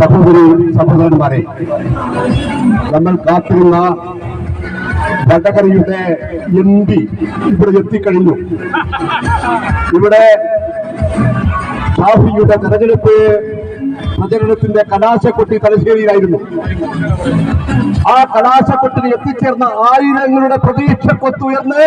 സഹോദരി സഹോദരന്മാരെ നമ്മൾ കാത്തിരുന്ന വടകരയുടെ എം പി ഇവിടെ എത്തിക്കഴിഞ്ഞു. ഇവിടെ ഷാഫിയുടെ തെരഞ്ഞെടുപ്പ് പ്രചരണത്തിന്റെ കലാശക്കൊട്ടി തലശ്ശേരിയിലായിരുന്നു. ആ കലാശക്കൊട്ടിന് എത്തിച്ചേർന്ന ആയിരങ്ങളുടെ പ്രതീക്ഷക്കൊത്തുയർന്ന്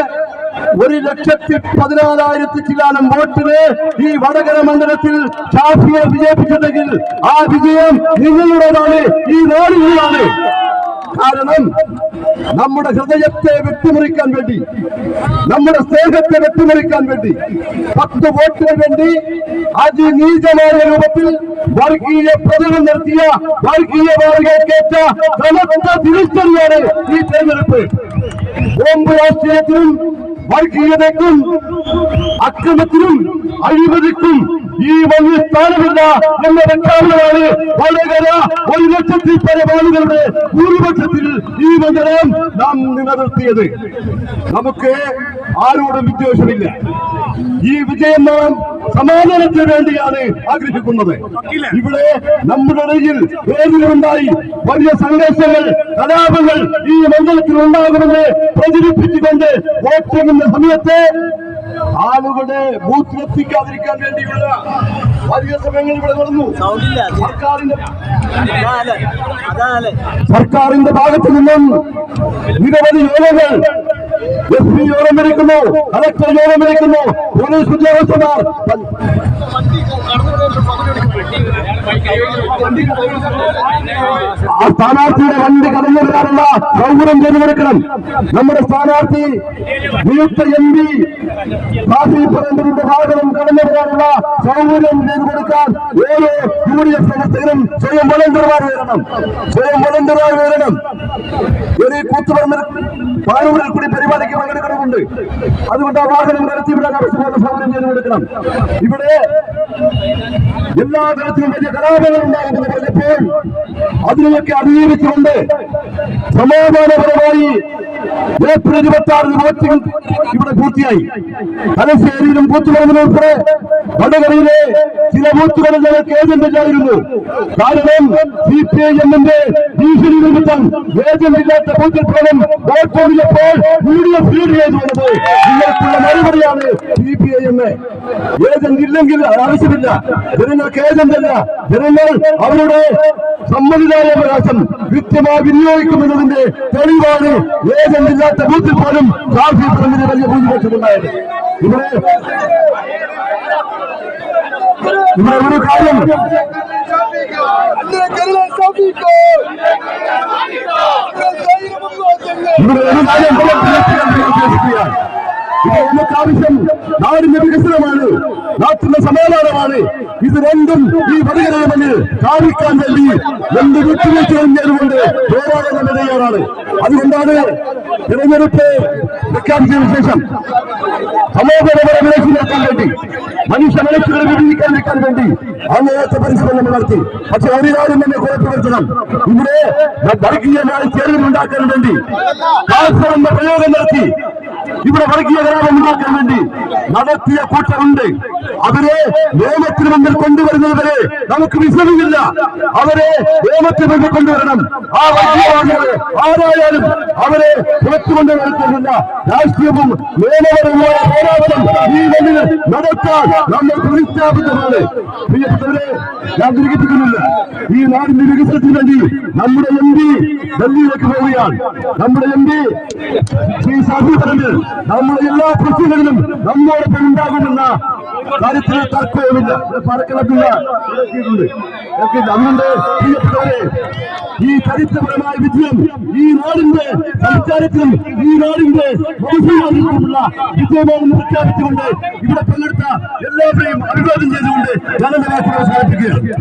ഒരു ലക്ഷത്തി പതിനാലായിരത്തി ചില്ലാനം വോട്ടിന് ഈ വടകര മണ്ഡലത്തിൽ ഷാഫിയെ വിജയിപ്പിച്ചിട്ടെങ്കിൽ ആ വിജയം നിങ്ങളുടേതാണ് ഈ നാടിനുള്ളതാണ് കാരണം നമ്മുടെ ഹൃദയത്തെ വെട്ടിമുറിക്കാൻ വേണ്ടി നമ്മുടെ സ്നേഹത്തെ വെട്ടിമുറിക്കാൻ വേണ്ടി പത്ത് വോട്ടിന് വേണ്ടി അതിനീചമായ രൂപത്തിൽ വർഗീയ പ്രചരണം നടത്തിയ വർഗീയവാദികൾക്കേറ്റ കനത്ത തിരിച്ചറിയാണ് ഈ തെരഞ്ഞെടുപ്പ്. ബോംബ് രാഷ്ട്രീയത്തിനും വർഗീയതയ്ക്കും അക്രമത്തിനും അഴിമതിക്കും ഈ വലിയ സ്ഥാനമില്ല എന്ന പ്രഖ്യാപനമാണ് വടകര ഒരു ലക്ഷത്തി പരമാളുകളുടെ ഭൂരിപക്ഷത്തിൽ ഈ മണ്ഡലം നാം നിലനിർത്തിയത്. നമുക്ക് ആരോടും വിദ്വേഷമില്ല. ഈ വിജയം നാം സമാധാനത്തിന് വേണ്ടിയാണ് ആഗ്രഹിക്കുന്നത്. ഇവിടെ നമ്മുടെ ഇടയിൽ വേദികളുണ്ടായി വലിയ സംഘർഷങ്ങൾ കലാപങ്ങൾ ഈ മണ്ഡലത്തിൽ ഉണ്ടാകുമെന്ന് പ്രചരിപ്പിച്ചുകൊണ്ട് വോട്ടിങ്ങിന്റെ സമയത്ത് ആളുകളുടെ ബൂത്തിലെത്തിക്കാതിരിക്കാൻ വേണ്ടിയുള്ള വലിയ ശ്രമങ്ങൾ ഇവിടെ നടന്നു സർക്കാരിന്റെ സർക്കാരിന്റെ ഭാഗത്തു നിന്നും നിരവധി യോഗങ്ങൾ എസ് പി യോഗം വിളിക്കുന്നു കളക്ടർ യോഗം വിളിക്കുന്നു പോലീസ് ഉദ്യോഗസ്ഥന്മാർ ആ സ്ഥാനാർത്ഥിയുടെ വണ്ടി കടന്നു വരാനുള്ള സൗകര്യം ചെയ്തു കൊടുക്കണം നമ്മുടെ സ്ഥാനാർത്ഥി നിയുക്ത എം പി റാഫി പറമ്പലിന്റെ ഭാഗം കടന്നു വരാനുള്ള സൗകര്യം ചെയ്തു കൊടുക്കാൻ ഓരോ യു ഡി എഫ് സദസ്യരും സ്വയം വളണ്ടർമാരെ വരണം. സ്വയം വളണ്ടർമാരെ വരണം. ഒരു കൂത്തുപറമ്പിൽ പാനൂരിൽ കൂടി പരിപാടിക്ക് പങ്കെടുക്കണമുണ്ട് അതുകൊണ്ട് ആ വാഹനം നടത്തിവിടാൻ ആവശ്യമായ സൗകര്യം ചെയ്തു കൊടുക്കണം ഇവിടെ എല്ലാ തരത്തിലും വലിയ കലാപങ്ങൾ ഉണ്ടാകുമെന്ന് പറഞ്ഞപ്പോൾ അതിനെയൊക്കെ അതിജീവിച്ചുകൊണ്ട് സമാധാനപരമായി ഏപ്രിൽ ഇരുപത്തി ആറിന് വോട്ടിംഗ് ഇവിടെ പൂർത്തിയായി തലശ്ശേരിയിലും കൂത്തുപറമ്പിലും ഉൾപ്പെടെ വടകരയിലെ ചില ബൂത്തുകളിൽ ഞങ്ങൾക്ക് ഏജന്റ് ഇല്ലായിരുന്നു കാരണം സി പി ഐ എമ്മിന്റെ ഭീഷണി നിമിത്തം ഏജന്റ് ഇല്ലാത്ത ബൂത്തിൽ പോലും വോട്ട് ചെയ്തപ്പോൾ യു ഡി എഫ് ലീഡ് ചെയ്തു വന്നത് നിങ്ങൾക്കുള്ള മറുപടിയാണ് C P I M agent ഇല്ലെങ്കിൽ അത് ആവശ്യമില്ല. ജനങ്ങൾക്ക് ഏജന്റ് അല്ല ജനങ്ങൾ അവരുടെ സമ്മതിദായ അവകാശം കൃത്യമായി വിനിയോഗിക്കുമെന്നതിന്റെ തെളിവാണ് ഏജന്റ് ഇല്ലാത്ത ബൂത്തിൽ പോലും ഷാഫി പറമ്പിന് വലിയ ഭൂരിപക്ഷമുണ്ടായത്. ഇവിടെ ഇവിടെ ഒരു കാര്യം. ഇവിടെ ഒരു കാര്യം. നമുക്ക് ആവശ്യം നാടിന്റെ വികസനമാണ് നാട്ടിന്റെ സമാധാനമാണ്. ഇത് രണ്ടും ഈ മണ്ണിൽ കാണിക്കാൻ വേണ്ടി എന്ത് വിട്ടുവീഴ്ചയും ചെയ്തുകൊണ്ട് പോരാടാൻ നമ്മൾ തയ്യാറാണ് അതുകൊണ്ടാണ് തിരഞ്ഞെടുപ്പ് പ്രഖ്യാപിച്ചതിനു ശേഷം സമൂഹപരമായ വിലക്ക് നിർത്താൻ വേണ്ടി മനുഷ്യ മനസ്സുകളെ വിഭജിക്കാൻ വെക്കാൻ വേണ്ടി അങ്ങേയത്തെ പരിശ്രമം നമ്മൾ നടത്തി. പക്ഷെ ഒരു തന്നെ ഉറപ്പുവരുത്തണം. ഇവിടെ വർഗീയമായ ചേരുന്നുണ്ടാക്കാൻ വേണ്ടി കാൽസർ എന്ന പ്രയോഗം നടത്തി. ഇവിടെ വർഗീയ കലാപം ഉണ്ടാക്കാൻ വേണ്ടി നടത്തിയ കൂട്ടമുണ്ട്. അവരെ നിയമത്തിന് മുന്നിൽ കൊണ്ടുവരുന്നതുവരെ നമുക്ക് വിശ്രമിക്കില്ല അവരെ നിയമത്തിന് മുന്നിൽ കൊണ്ടുവരണം. ആ വർഗീയവാദികളെ ആരായാലും അവരെ പുറത്തു രാഷ്ട്രീയവും നിയമപരവുമായ പോരാട്ടം ഈ മണ്ണിൽ നടത്താൻ നമ്മൾ പ്രതിഷ്ഠാപിതമാണ് പ്രിയപ്പെട്ടവരെ ഞാൻ ദുരിപ്പിക്കുന്നില്ല ഈ നാടിന്റെ വികസനത്തിന് വേണ്ടി നമ്മുടെ എം പി ഡൽഹിയിലേക്ക് പോവുകയാണ്. നമ്മുടെ എം പി ശ്രീ പറമ്പിൽ നമ്മുടെ എല്ലാ പ്രശ്നങ്ങളിലും നമ്മോടൊപ്പം ഉണ്ടാകുമെന്ന കാര്യത്തിൽ തർക്കവുമില്ല പറക്കണമില്ല അതുകൊണ്ട് പ്രിയപ്പെട്ടവരെ ഈ ചരിത്രപരമായ വിജയം ഈ നാടിന്റെ സംസ്കാരത്തിലും ഈ നാടിന്റെ മനുഷ്യമാതിരിക്കുമുള്ള വിജയമാണെന്ന് പ്രഖ്യാപിച്ചുകൊണ്ട് ഇവിടെ പങ്കെടുത്ത എല്ലാവരെയും അഭിവാദ്യം ചെയ്തുകൊണ്ട് ഞാൻ വാക്കുകൾ അവസാനിപ്പിക്കുകയാണ്.